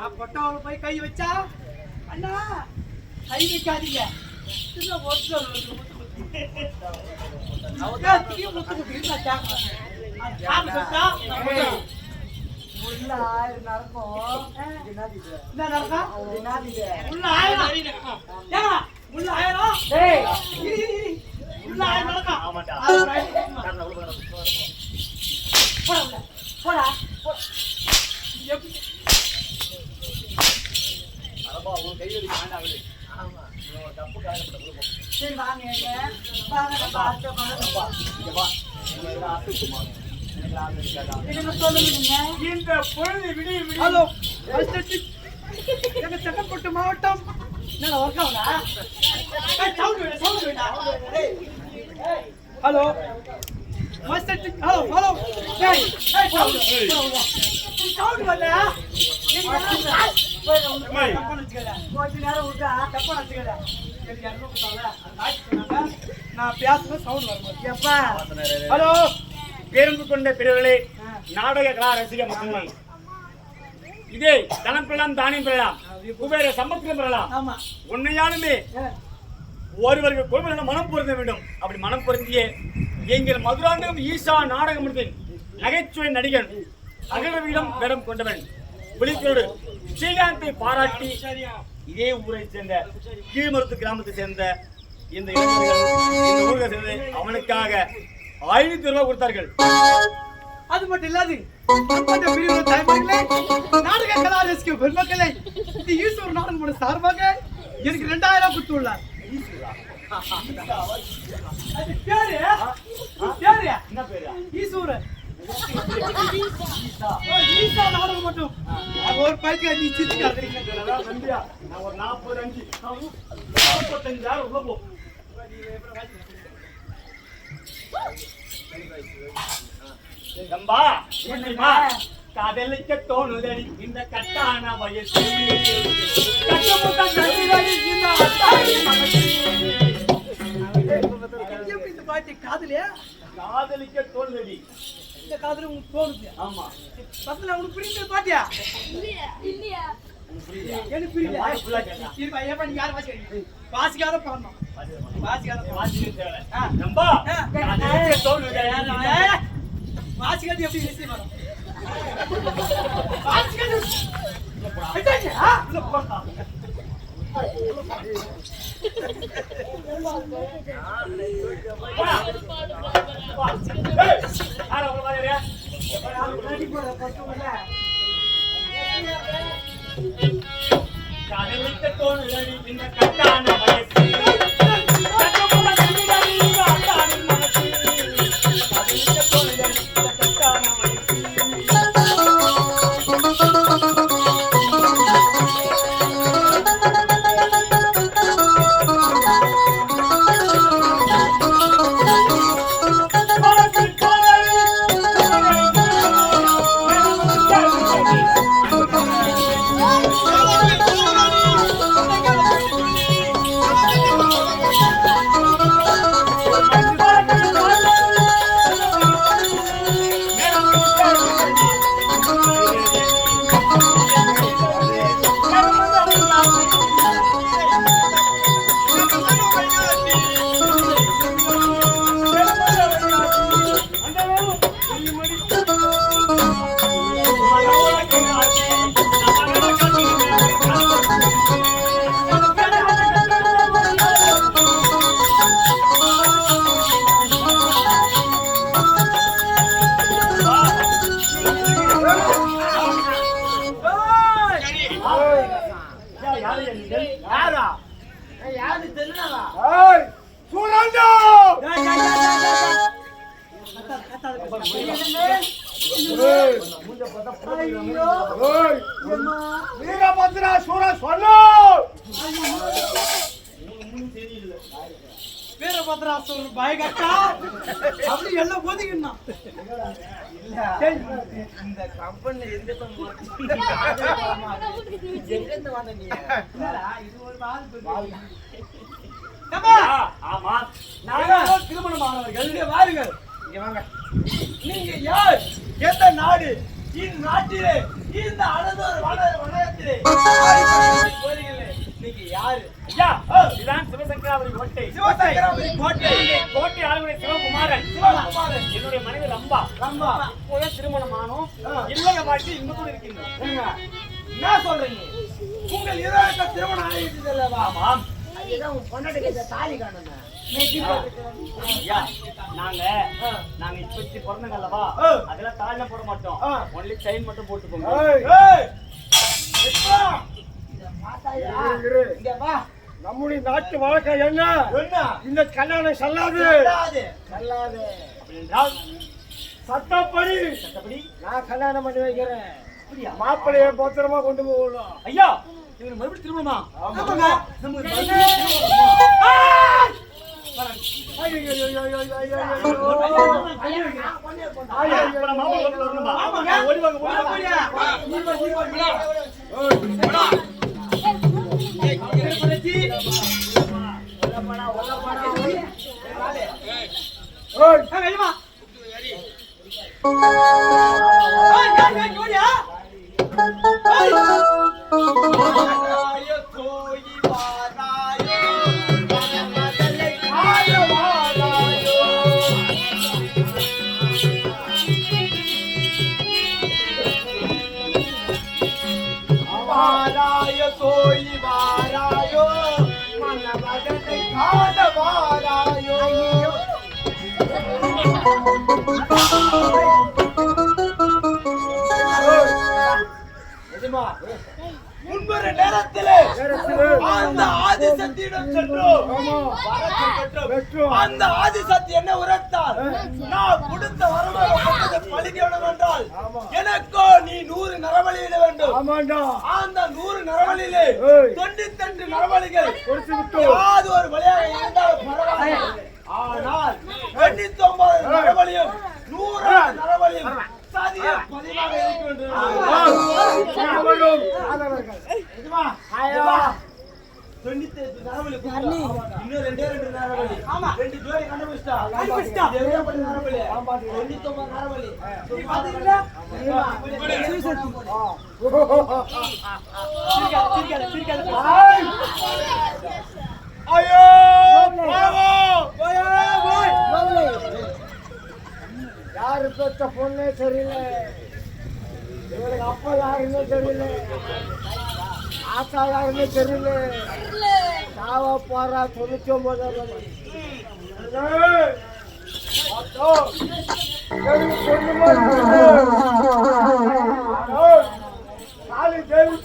நான் கொட்டவள போய் கை வச்சா? அண்ணா கை வைக்காதீங்க. சின்ன ஒட்டு முத்து குத்தி. ஏன் திடீர்னு முத்து குத்தி? நான் கேட்கறேன். அது யாரு சொன்னா? நான் சொல்றேன். உள்ள ஆயிரம் நடக்கும் என்னது இது? என்ன நடக்கும்? என்னது இது? உள்ள ஆயிரம். ஏங்க, உள்ள ஆயிரம். டேய், இரு, இரு, இரு. உள்ள ஆயிரம் நடக்கும். ஆமாண்டா. அது ஒரு ஆயிரம். போடா உள்ள. போடா. போ. எப்படி? அதப்பா, உன் கையில இருக்கு, வேண்டாம் விடு. இவன் ஒரு தப்பு காரியப்பட்ட குடும்பம். சரி வாங்க எங்க. வாங்க நம்ம அடுத்த அப்பா, இங்க வா. உனக்கு எதாவது ஆசை இருக்குமா? எனக்கு ஆசை இருக்காதா? என்ன சொல்லுங்க நீங்க இந்த பொழுது விடிய விடிய ஹலோ எங்க செங்கல்பட்டு மாவட்டம். ஹலோ. Hello hello. சவுண்ட் வரல கொஞ்ச நேரம் விட்டா தப்பா சொன்னாங்க நான் பேசுறது சவுண்ட் வரும் எப்பா ஹலோ. பேருந்து கொண்ட பிறர்களே நாடக கலா ரசிக மக்கள். இதே தனம் பெறலாம் தானியம் பெறலாம் குபேர சம்பத்திரம் பெறலாம். உண்மையாலுமே ஒருவருக்கு குடும்பம் மனம் பொருந்த வேண்டும். அப்படி மனம் பொருந்திய எங்கள் மதுராந்தகம் ஈசா நாடகமன்றத்தின் நகைச்சுவை நடிகன் அகலவிடம் வேடம் கொண்டவன். புலிக்கோடு ஸ்ரீகாந்தை பாராட்டி இதே ஊரை சேர்ந்த கீழ்மருத்து கிராமத்தை சேர்ந்த இந்த ஊரை சேர்ந்து அவனுக்காக ஐநூத்தி ரூபாய் கொடுத்தார்கள். அது மட்டும் இல்லாது நாடக கலா ரசிக்க பெருமக்களே இந்த ஈஸ்வர் நாடகமோட சார்பாக எனக்கு ரெண்டாயிரம் கொடுத்துள்ளார் மட்டும். ஒரு பைக்கு நாற்பது அஞ்சு. நாற்பத்தஞ்சாயிரம் உள்ள போ. நம்பா என்னம்மா காதலிக்க தோணுதடி இந்த கட்டான வயசு. கட்டப்பட்ட இந்த மனசு. பாட்டி காதலியா காதலிக்க தோணுதடி. இந்த காதல தோணுது. ஆமா. பத்துல உனக்கு புரியுது பாட்டியா எனக்கு புரியல வாய் full ஆ கேட்டா. இருப்பா ஏப்பா நீ யாரும் வாசிக்கிறீங்க வாசிக்காத பாடணும் வாசிக்காத பாடணும். வாசிக்க தேவை. நம்பா. காதலிக்க தோணுதடி ஏய், வாசிக்கிறது எப்படி ரிசீவ் வரும் வாசிக்கிறது யாரா வீரபத்ரா சூர சொல்லு வீரபத்ராசுரர் பயகட்டா அப்படி எல்லாம் ஒதுங்கினா இந்த கம்பெனில எந்த எங்க வந்த நீ இது ஒரு வாழ்வு ஆமா நாங்கள் திருமணமானவர்கள் வாருங்கள் நீங்க யார்? எந்த நாடு? இந்நாட்டிலே வன வனத்திலே இன்னைக்கு யாரு? ஐயா இதுதான் சிவசங்கராபுரி கோட்டை. சிவசங்கராபுரி கோட்டை. கோட்டை ஆளுநர் சிவகுமாரன். சிவகுமாரன். என்னுடைய மனைவி ரம்பா ரம்பா திருமணம் ஆனோம். இல்லங்க மாட்டி இங்க கூட இருக்கின்றோம் ஏங்க, என்ன சொல்றீங்க? உங்கள் இருவருக்கு திருமணம் ஆகிட்டு அல்லவா? ஆமாம். அதுதான் உன் பொண்டாட்டி தாலி காணுங்க. நாங்க நாங்க இப்பத்தி பிறந்தங்க அல்லவா. அதெல்லாம் தாழ்ல போட மாட்டோம். ஆ. ஒன்லி செயின் மட்டும் போட்டுக்கோங்க. ஏய் எப்பா? இங்க வா. நம்முடைய நாட்டு வழக்கம் என்ன? என்ன? இந்த கல்யாணம் செல்லாது. செல்லாது. என்றால் சட்டப்படி. சட்டப்படி? நான் கல்யாணம் பண்ணி வைக்கிறேன். மாப்பிள்ளைய பத்திரமா கொண்டு போகணும். ஐயா இவங்க மறுபடியும் திருமணமா ஆமாங்க. நமக்கு மனமதலை முன்பொரு நேரத்திலே அந்த ஆதிசக்தியிடம் சென்றோம். அந்த ஆதிசக்தி என்ன உரைத்தார். நான் கொடுத்த வரமாக பழிக்கணும் என்றால் ஆமா. எனக்கோ நீ நூறு நரபலியிட வேண்டும். அந்த நூறு. தொண்ணூத்தெண்டு நரபலிகள் கொடுத்து விட்டு ஏதாவது ஒரு வழியாக இருந்தாலும் யாரு பெற்ற பொண்ணே தெரியல இவருக்கு அப்பா யாருன்னு தெரியல ஆத்தா யாருன்னு தெரியல சாவ போறா தொண்ணூத்தி ஒன்பது காலி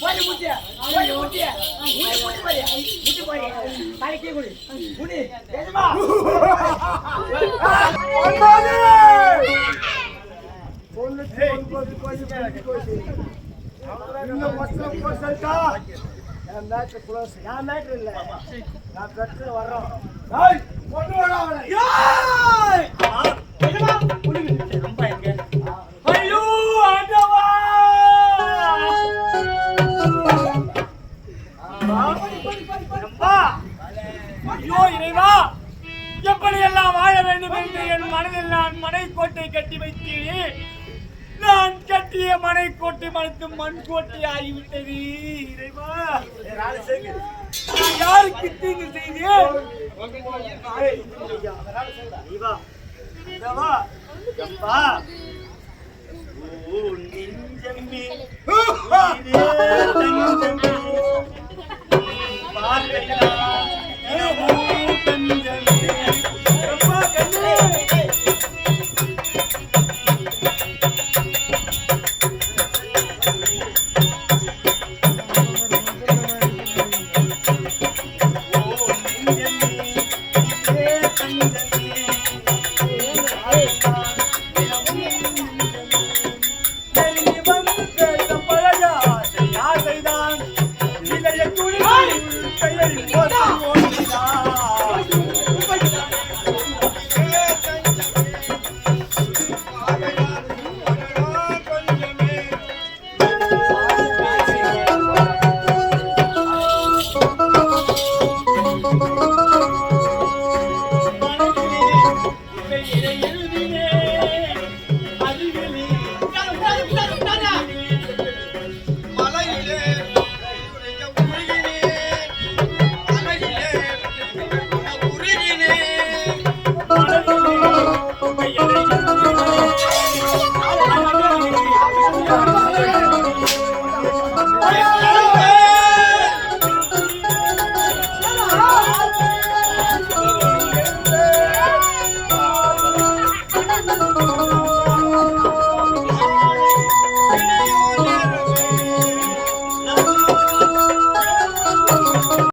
போடு முட்டிய, போடு முட்டிய. முடி, முடி போடு. முடி போடு. தலைக்கே கொடு. முடி. எஜமா. தொண்ணூத்தி ஒன்பது கோடி கோடி கோடி. இன்னும் வருஷம் போச்சா? என் மேட்ரு close. என் மேட்ரு இல்ல. நான் பெற்று வர்றோம். கொண்டு வாடா அவனை. கட்டிய மனை மனைக்கோட்டை மனைத்து மண் கோட்டை ஆகிவிட்டது. இறைவா. யாருக்கு தீங்கு செய்தேன்? நெஞ்சம்பி இதவா